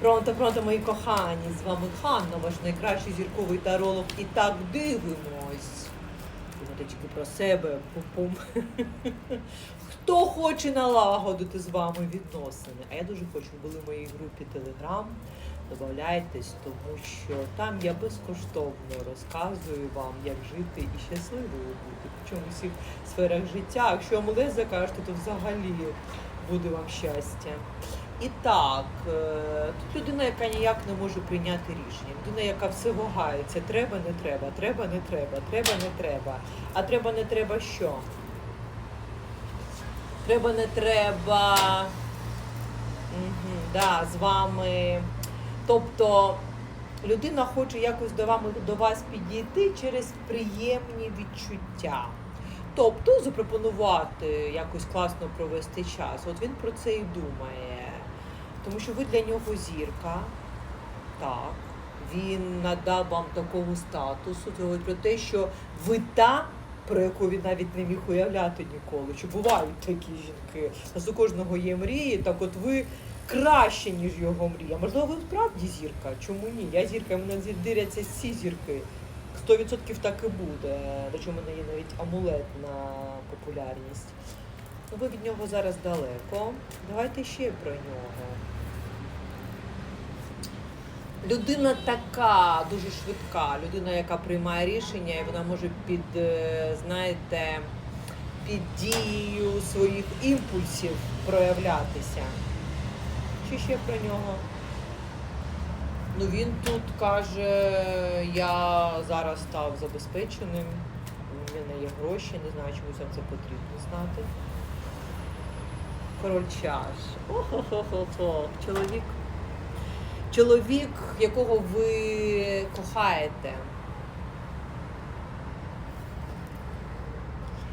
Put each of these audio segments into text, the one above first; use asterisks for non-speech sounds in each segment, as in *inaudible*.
Пронто, пронто, мої кохані, з вами Ханна, ваш найкращий зірковий таролог. І так дивимось. Минуточки про себе. Пум-пум. *laughs* Хто хоче налагодити з вами відносини? А я дуже хочу, були в моїй групі Телеграм. Добавляйтесь, тому що там я безкоштовно розказую вам, як жити і щасливою бути. В усіх сферах життя. Якщо амулет закажете, то взагалі буде вам щастя. І так, е, тут людина, яка ніяк не може прийняти рішення. Людина, яка все вагається, треба, не треба, треба, не треба, треба, не треба. А треба, не треба що? Треба, не треба. Угу, да, з вами. Тобто людина хоче якось до, вами, до вас підійти через приємні відчуття. Тобто запропонувати якось класно провести час. От він про це і думає. Тому що ви для нього зірка. Так. Він надав вам такого статусу. Це говорить про те, що ви та, про яку він навіть не міг уявляти ніколи. Що бувають такі жінки. У нас у кожного є мрії, так от ви краще, ніж його мрія. Можливо, ви справді зірка. Чому ні? Я зірка, мене диряться всі зірки. 100% так і буде. До чого в мене є навіть амулет на популярність. Ви від нього зараз далеко. Давайте ще про нього. Людина така дуже швидка, людина, яка приймає рішення, і вона може під, е, знаєте, під дією своїх імпульсів проявлятися. Чи ще про нього? Ну він тут каже, я зараз став забезпеченим, у мене є гроші, не знаю, вам це потрібно знати. Король чаш. Охо-хо-хо-хо. Чоловік. Чоловік, якого ви кохаєте.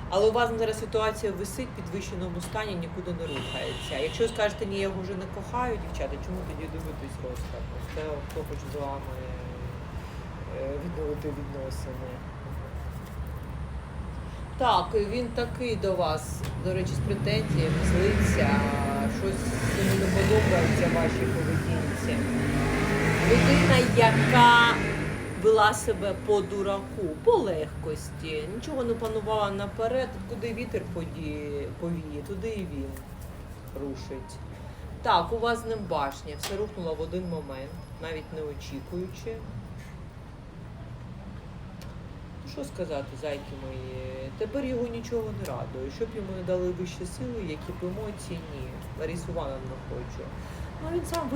Але у вас зараз ситуація висить в підвищеному стані, нікуди не рухається. Якщо скажете, ні, я його вже не кохаю, дівчата, чому тоді дивитись розклад? Це хто хоче з вами е, відновити відносини. Так, він такий до вас, до речі, з претензіями, злиться, щось не подобається вашій поведінці. Людина, яка вела себе по дураку, по легкості, нічого не планувала наперед, куди вітер повіє, туди і він рушить. Так, у вас з ним башня, все рухнуло в один момент, навіть не очікуючи. Що сказати, зайки мої? Тепер його нічого не радує. Щоб йому не дали вищі сили, які б емоції, ні. Ларісу Івановну хочу. Ну він сам